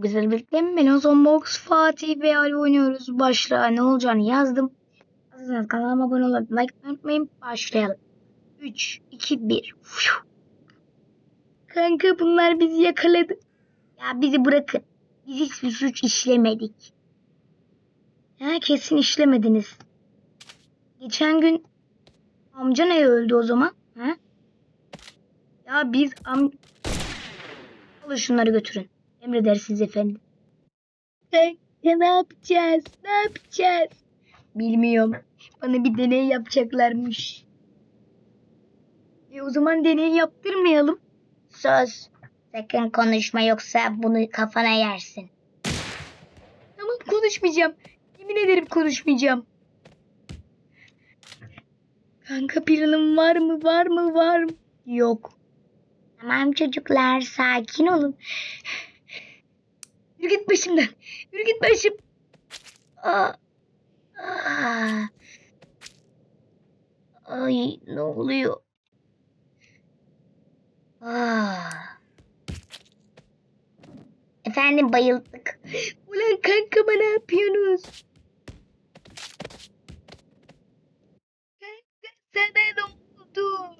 Güzel birlikte Melon Box Fatih ve Ali oynuyoruz. Başlığa ne olacağını yazdım. Hazırsanız kanalıma abone olup like unutmayın. Başlayalım. 3, 2, 1. Kanka bunlar bizi yakaladı. Ya bizi bırakın. Biz hiçbir suç işlemedik. Ha, kesin işlemediniz. Geçen gün amca ne öldü o zaman? Ha? Ya biz am... Alın şunları götürün. Emredersiniz efendim. Ne yapacağız? Ne yapacağız? Bilmiyorum. Bana bir deney yapacaklarmış. E o zaman deney yaptırmayalım. Söz. Sakın konuşma yoksa bunu kafana yersin. Tamam konuşmayacağım. Yemin ederim konuşmayacağım. Kanka planım var mı? Var mı? Var mı? Yok. Tamam çocuklar sakin olun. Yürü git başımdan. Yürü git başım. Aa, aa. Ay ne oluyor? Aa. Efendim bayıldık. Ulan kankama ne yapıyorsunuz? Kanka sana ne oldu?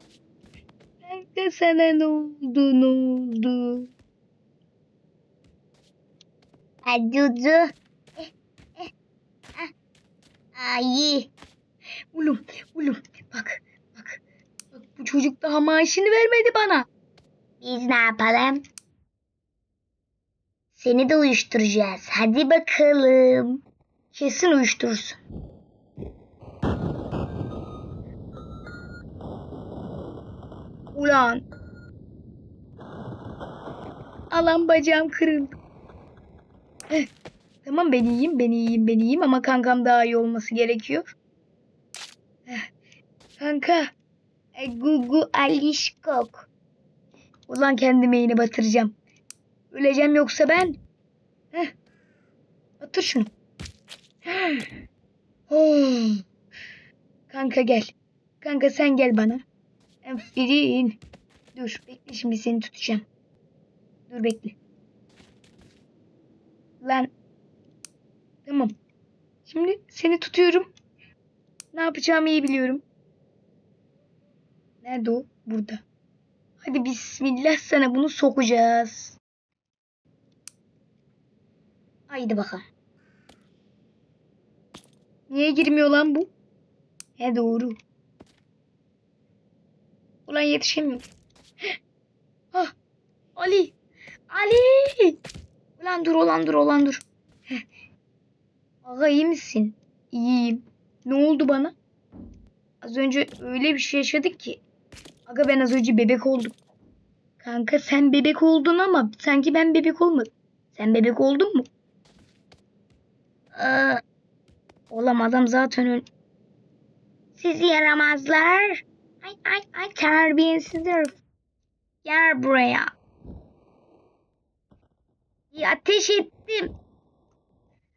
Kanka sana ne oldu? Ne oldu? Acucu. Eh, eh, ah. Ay. Oğlum, oğlum bak, bak. Bak bu çocuk daha maaşını vermedi bana. Biz ne yapalım? Seni de uyuşturacağız. Hadi bakalım. Kesin uyuşturursun. Ulan. Alan bacağım kırıldı. Eh, Tamam ben iyiyim, ben iyiyim, ben iyiyim ama kankam daha iyi olması gerekiyor. Eh, Kanka. E, Gugu Alişkok. Ulan kendime yine batıracağım. Öleceğim yoksa ben. Heh. Batır şunu. Oh. Kanka gel. Kanka sen gel bana. Aferin. Dur bekle şimdi seni tutacağım. Dur bekle. Lan. Tamam. Şimdi seni tutuyorum. Ne yapacağımı iyi biliyorum. Nerede o? Burada. Hadi bismillah sana bunu sokacağız. Haydi bakalım. Niye girmiyor lan bu? He doğru. Ulan yetişemiyorum. Ah, Ali. Ali. Ulan dur ulan dur ulan dur. Aga iyi misin? İyiyim. Ne oldu bana? Az önce öyle bir şey yaşadık ki. Aga ben az önce bebek oldum. Kanka sen bebek oldun ama sanki ben bebek olmadım. Sen bebek oldun mu? Aa, oğlum adam zaten öl... Sizi yaramazlar. Ay ay ay terbiyesiz herif. Gel buraya. Ya ateş ettim.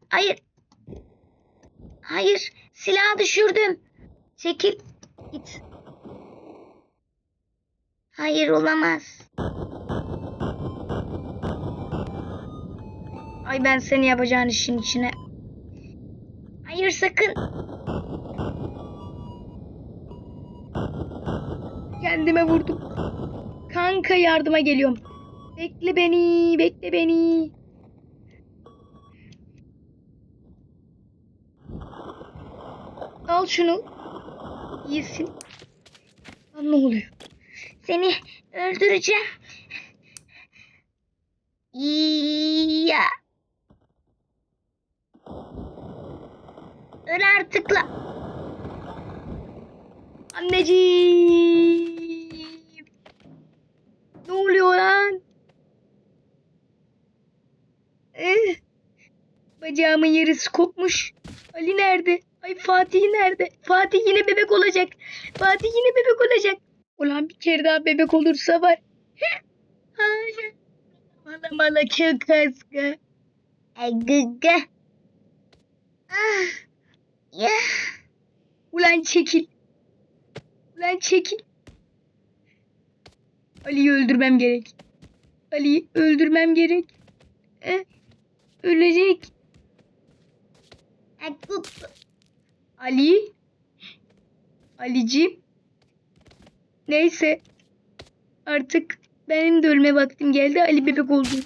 Hayır. Hayır. Silah düşürdüm. Çekil. Git. Hayır olamaz. Ay ben seni yapacağın işin içine. Hayır sakın. Kendime vurdum. Kanka yardıma geliyorum. Bekle beni, bekle beni. Al şunu. Yesin. Lan ne oluyor? Seni öldüreceğim. Ya. Öl artık la. Anneciğim. Ne oluyor lan? Eh. Bacağımın yarısı kopmuş. Ali nerede? Ay Fatih nerede? Fatih yine bebek olacak. Fatih yine bebek olacak. Ulan bir kere daha bebek olursa var. Mala mala çok kaska. Ay gıgı. Ah. Ya. Ulan çekil. Ulan çekil. Ali'yi öldürmem gerek. Ali'yi öldürmem gerek. Ölecek. Ali. Alicim. Neyse. Artık benim de ölme vaktim geldi. Ali bebek oldum.